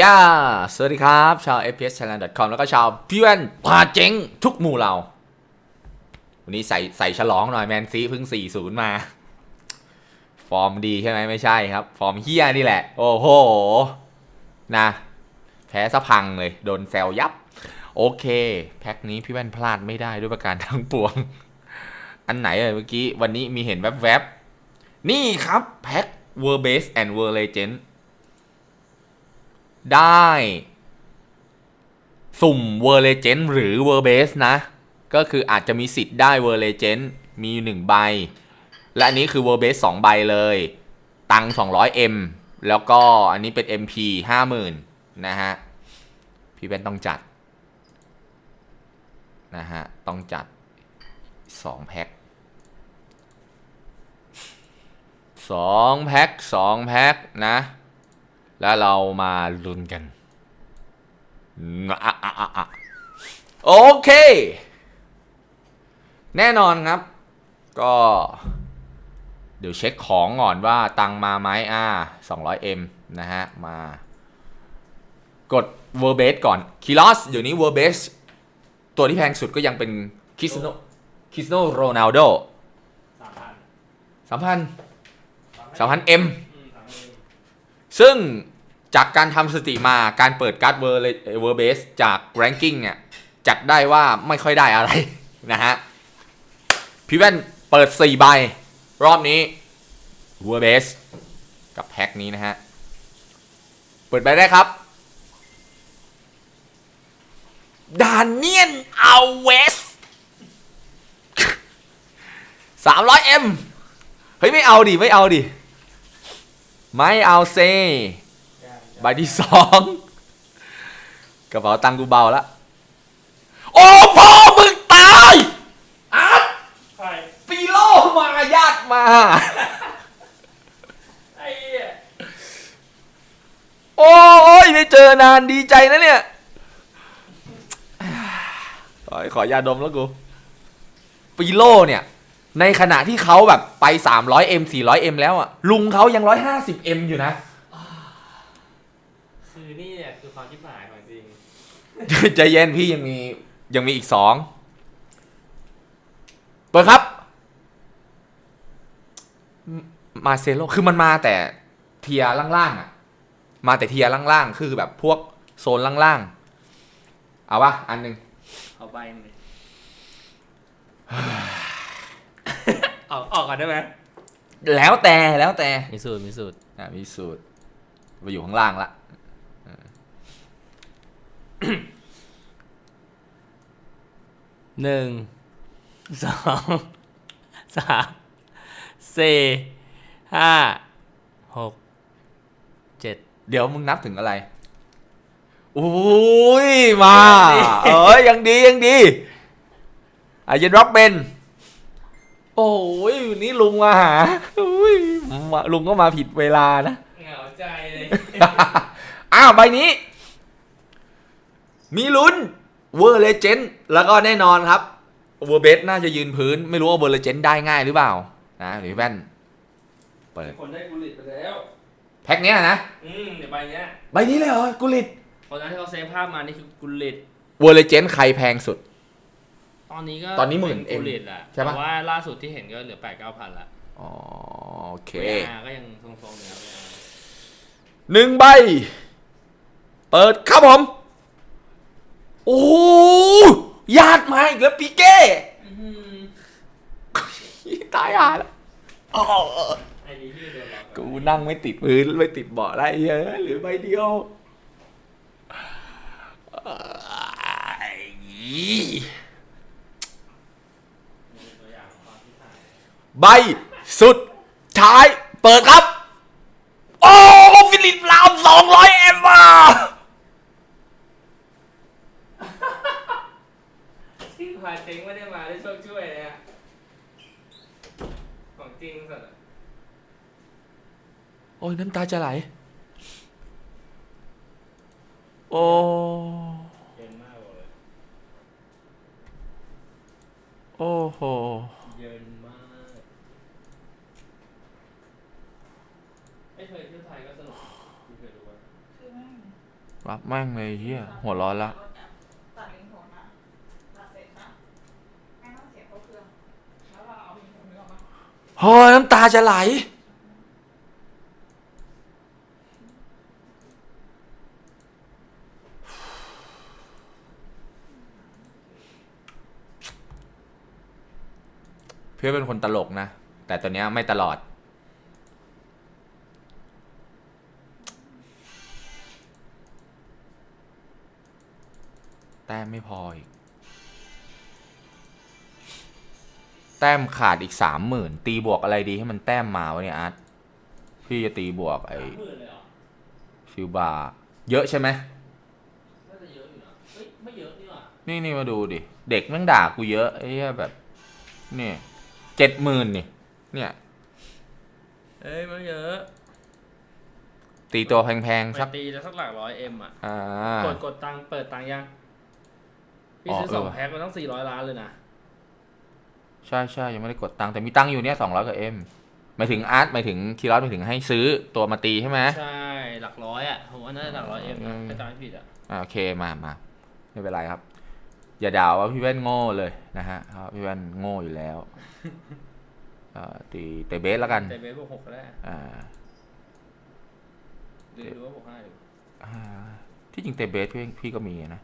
ย่า สวัสดีครับ ชาว fps channel com แล้วก็ชาวพี่แว่นพาเจ๊งทุกหมู่เรา วันนี้ใส่ใส่ฉลองหน่อยแมนซีเพิ่ง 4-0 มา ฟอร์มดีใช่ไหมไม่ใช่ครับ ฟอร์มเฮี้ยนี่แหละ โอ้โห นะ แพ้สะพังเลย โดนแซวยับ โอเค แพ็คนี้พี่แว่นพลาดไม่ได้ด้วยประการทั้งปวง อันไหนเอ่ยเมื่อกี้ วันนี้มีเห็นแวบๆ นี่ครับ แพ็ค World Base and World Legend ได้ สุ่ม World Legend หรือ World Base นะ ก็คืออาจจะมีสิทธิ์ได้ World Legend มีอยู่หนึ่งใบ และอันนี้คือ World Base 2ใบเลย ตังค์ 200M แล้วก็อันนี้เป็น MP 50,000นะฮะ พี่เบนต้องจัด นะฮะ ต้องจัด2แพ็ค2แพ็ค2แพ็คนะ แล้วเรามาลุ้นกันออโอเค แน่นอนครับ ก็ เดี๋ยวเช็คของก่อนว่าตังมาไหมอ่า 200M นะฮะ มากด v e r b a s e ก่อน k i l o s เดี๋ยวนี้ v e r b a s e ตัวที่แพงสุดก็ยังเป็นคิสโนคิสโนโรนัลโดสามพันสามพันสามพันเอ็ม ซึ่งจากการทำสติมาการเปิดการ์ดเวอร์เวอร์เบสจากแรงกิ้งเนี่ยจัดได้ว่าไม่ค่อยได้อะไรนะฮะพี่แว่นเปิด 4 ใบ รอบนี้เวอร์เบสกับแพ็คนี้นะฮะ เปิดใบได้ครับดานเนียนเอาเวส 300M เฮ้ย ไม่เอาดิ ไม่เอาดิ ไม่เอาเซใบที่สองกระเป๋าตังค์กูเบาแล้วโอ้พ่อมึงตายอาร์ตใครปีโลมาญาติมา ไอ้เหี้ยโอ้ยไม่เจอนานดีใจนะเนี่ยขอขอยาดมแล้วกูปีโลเนี่ย ในขณะที่เขาแบบไป 300M 400M แล้วอะลุงเขายัง 150M อยู่นะ คือนี่เนี่ยคือความชิบหายของจริง ใจเย็นพี่ยังมียังมีอีกสองเปิดครับมมาเซโลคือมันมาแต่เทียร์ล่างๆอะ มาแต่เทียร์ล่างๆ คือแบบพวกโซนล่างๆ เอาปะอันหนึ่งเอาใบหนึง ออกออกก่อนได้ไหมแล้วแต่แล้วแต่มีสูตรมีสูตรอะมีสูตรมาอยู่ข้างล่างละหนึ่งสองสามสี่ห้าหกเจ็ดเดี๋ยวมึงนับถึงอะไรอุ้ยมายังดีเออยังดียังดีอาเย็นร็อกเบน โอ้ยวันนี้ลุงมาหาอุ้ยมาลุงก็มาผิดเวลานะ เหงาใจเลย อ้าวใบนี้ มีลุ้นเวอร์เลเจนด์แล้วก็แน่นอนครับเวอร์เบสน่าจะยืนพื้น ไม่รู้ว่าเวอร์เลเจนด์ได้ง่ายหรือเปล่า นะหรือแว่น เปิด คนได้กุลิตไปแล้ว แพ็คเนี้ยนะ อืมเดี๋ยวใบเนี้ยใบนี้เลยเหรอกุลิตคนนั้นที่เขาเซฟภาพมานี่คือกุลิตเวอร์เลเจนด์ใครแพงสุดต อนนี้ก็ตอนนี้หมื่นป็เอ็มกุลิตแหละใช่ปะแต่ว่าล่าสุดที่เห็นก็เหลือแปดเก้าพันละอ๋อโอเค VR ก็ยังทรงๆอยู่นะ VR หนึ่งใบ เปิดครับผม โอ้โหญาติมาอีกแล้วปีเก้อื้อหือตายอะแล้วอ๋อไอ้นี่ที่โดนหลอกกูนั่งไม่ติดพื้นไม่ติดเบาะได้เยอะหรือใบเดียวไอ้ ตัวอย่างของความที่ถ่าย ใบสุดท้ายเปิดครับ โอ้ฟิลิปลามสองร้อยเอ็มอะที่พาเจ๊งไม่ได้มาได้โชคช่วยเลยอะของจริงสุดอะโอ้ยน้ำตาจะไหล โอ้ เย็นมากเลยโอ้โห เย็นมาก ไม่เคยเที่ยวไทยก็สนุกคุณเคยดูว่าคือแม่งรับแม่งเลยเฮียหัวร้อนละ ตัดลิงก์โทนมาตัดเสร็จนะไม่ต้องเสียบเข้าเครื่องแล้วเราเอาลิงก์โทนนี้ออกมาเฮ้ยน้ำตาจะไหล เพื่อนเป็นคนตลกนะ แต่ตอนเนี้ยไม่ตลอด แต้ม ไม่พออีก แต้มขาดอีกสามหมื่นตีบวกอะไรดีให้มันแต้มมาวะเนี่ยอาร์ตพี่จะตีบวกไอ้สามหมื่นเลยเหรอฟิวบาร์เยอะใช่ไหมน่าจะเยอะอยู่นะเฮ้ยไม่เยอะนี่หว่านี่นี่มาดูดิ เด็กแม่งด่ากูเยอะไอ้เหี้ยแบบนี่เจ็ดหมื่นนี่ เนี่ยเอ้ยไม่เยอะ ตีตัวแพงไปๆสักตีจะสักหลักร้อยเอ็มอะอ่ากดกดตังค์เปิดตังค์ยัง พี่อ๋อซื้อเออสองว่ะแพ็คมันต้องสี่ร้อยล้านเลยนะ ใช่ใช่ยังไม่ได้กดตังค์แต่มีตังค์อยู่เนี่ยสองร้อยกับเอ็มหมายถึงอาร์ตหมายถึงคีรอสหมายถึงให้ซื้อตัวมาตีใช่ไหมใช่หลักร้อยอะผมว่าน่าจะหลักร้อยเอ็มอืนะมถ้าจำไม่ผิดอะอ่าโอเคมามาไม่เป็นไรครับ อย่าด่าว่าพี่แว่นโง่เลยนะฮะเพราะพี่แว่นโง่อยู่แล้วเอ่อตีเตะเบสแล้วกันแต่เบสบวกหกก็ได้อ่าหรือดูว่าบวกห้าดีอ่าที่จริงเตะเบสพี่พี่ก็มีนะ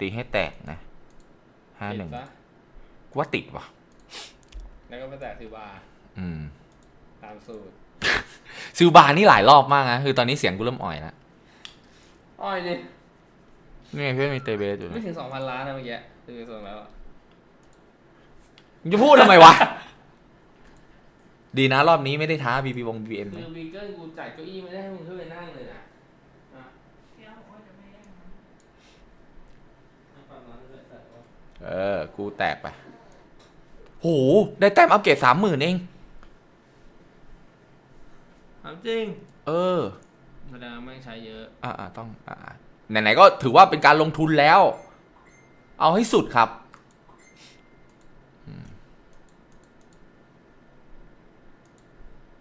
ตีให้แตกนะ ห้าหนึ่งติดปะกูว่าติดว่ะ แล้วก็ไปแตะซิวบาร์อืม ตามสูตรซิลบาร์นี่หลายรอบมากนะ คือตอนนี้เสียงกูเริ่มอ่อยแล้วอ้อยดินี่ไงพี่มีเตเบสอยู่ไม่นะถึงสองพันล้านนะเมื่อกี้ดูส่งแล้วอะมึงจะพูดทำไมวะ ดีนะรอบนี้ไม่ได้ท้าบีบีวงบีเอ็มคือวีเกิลกูจัดเก้าอี้ไม่ได้ให้มึงขึ้นไปนั่งเลยนะอะ เดี๋ยวผมว่าจะไม่แย่งนะ ให้ความร้อนเลยใส่ว่า เออ กูแตกไปโหได้แต้มอัปเกรดสามหมื่นเอง ถามจริงเออแสดงว่าแม่งใช้เยอะ อ่าต้องอ่าไหนๆก็ถือว่าเป็นการลงทุนแล้ว เอาให้สุดครับ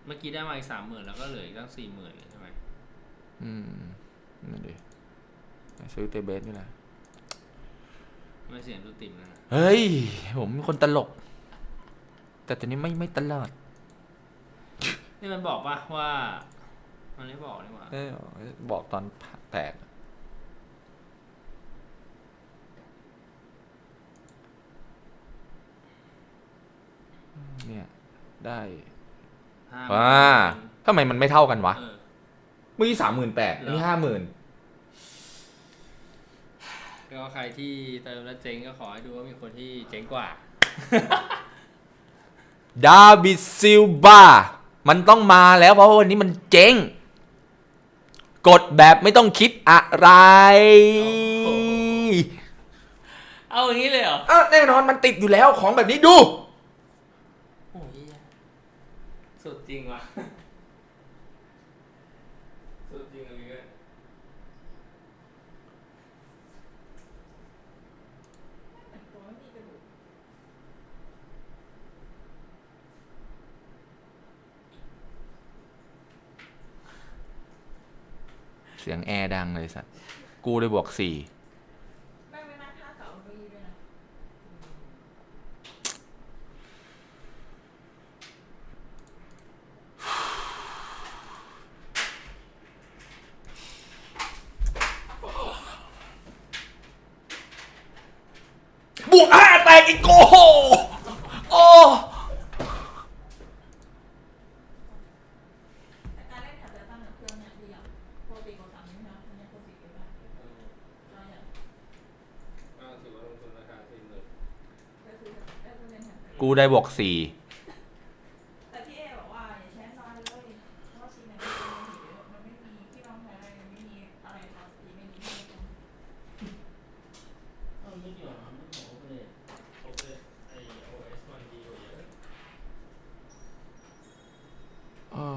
เมื่อกี้ได้มาอีกสามหมื่นแล้วก็เหลืออีกตั้งสี่หมื่นใช่ไหมอืมนั่นดิซื้อเตเบสนี่แหละ ไม่เสียงดูติ่มนะเฮ้ย ผมเป็นคนตลก แต่ตอนนี้ไม่ไม่ตลอดนี่มันบอกปะว่า มันไม่บอกนี่หว่าเอ้ยบอกตอนแตก เนี่ย ได้ห้าว้าทำไมมันไม่เท่ากันวะเออ เมื่อกี้สามหมื่นแปดเหรอนี่ห้าหมื่น ก็ใครที่เติมแล้วเจ๊งก็ขอให้ดูว่ามีคนที่เจ๊งกว่า ดาบิดซิลบา มันต้องมาแล้วเพราะว่าวันนี้มันเจ๊ง กดแบบไม่ต้องคิดอะไร โอ้โห เอาอย่างนี้เลยเหรอ อ้าวแน่นอนมันติดอยู่แล้วของแบบนี้ดู โอ้ยสุดจริงว่ะ สุดจริงอะพี่เว้ย เหมือนตัวไม่มีกระดูก เสียงแอร์ดังเลยสัตว์กูได้บวกสี่แม่งไม่น่าท่าเก่าเก้าอี้ด้วยนะบวกห้าแตกอีกโอ้โหโอ้ แต่การเล่นแถบจะตั้งกับเครื่องเนี่ยดีอะปกติกดสามนิ้วนะอันนี้กดสี่นิ้วได้ใช่อะ ก็ถือว่าลงทุนราคาสี่หมื่น ก็คือได้เล่นแถบ กูได้บวกสี่ แต่ที่เอบอกว่าอย่าใช้น้อยเลยเพราะว่าชีเนี่ยมันเป็นเยอะมันไม่มีที่รองแท้อะไรมันไม่มีอะไรทาสีไม่มีที่ตรง เออไม่เกี่ยวนะไม่เกี่ยวกับโอเปเรตโอเปเรตไอโอเอสมันดีกว่าเยอะ อ้อ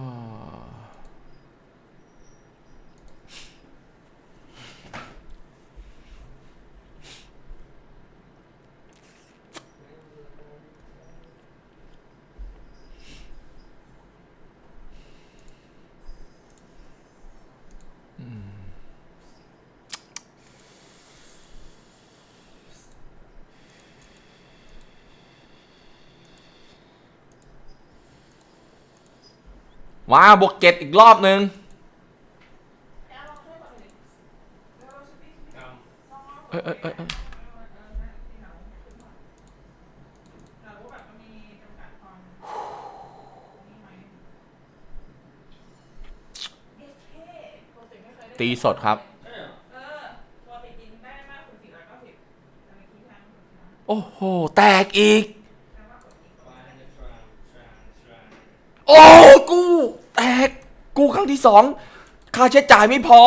ว้าบวกเจ็ดอีกรอบนึงแกลองช่วยก่อนเอ้ยเอ้ยเอ้ยเอ้ยตีสดครับ โอ้โห แตกอีก โอ้ กกูครั้งที่สองค่าใช้จ่ายไม่พอ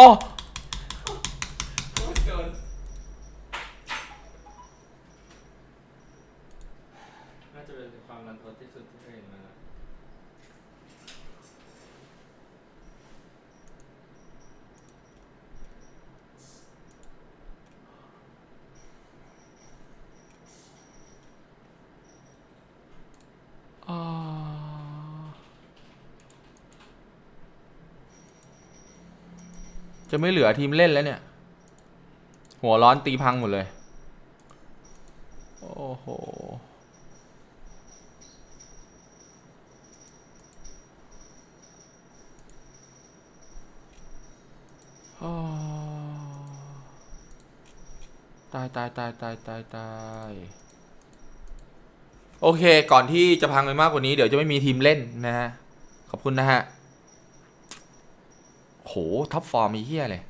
น่าจะเป็นความรันทดที่สุดที่เคยเห็นมาแล้ว จะไม่เหลือทีมเล่นแล้วเนี่ย หัวร้อนตีพังหมดเลย โอ้โห ตายตายตายตายตายตายโอเค ก่อนที่จะพังไปมากกว่านี้ เดี๋ยวจะไม่มีทีมเล่นนะฮะ ขอบคุณนะฮะ โหท็อปฟอร์มมีเฮียเลย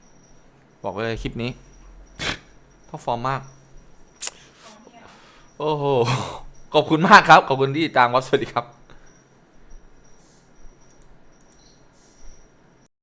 บอกเลยคลิปนี้ท็อปฟอร์มมาก โอ้โห ขอบคุณมากครับ ขอบคุณที่ติดตามครับ สวัสดีครับ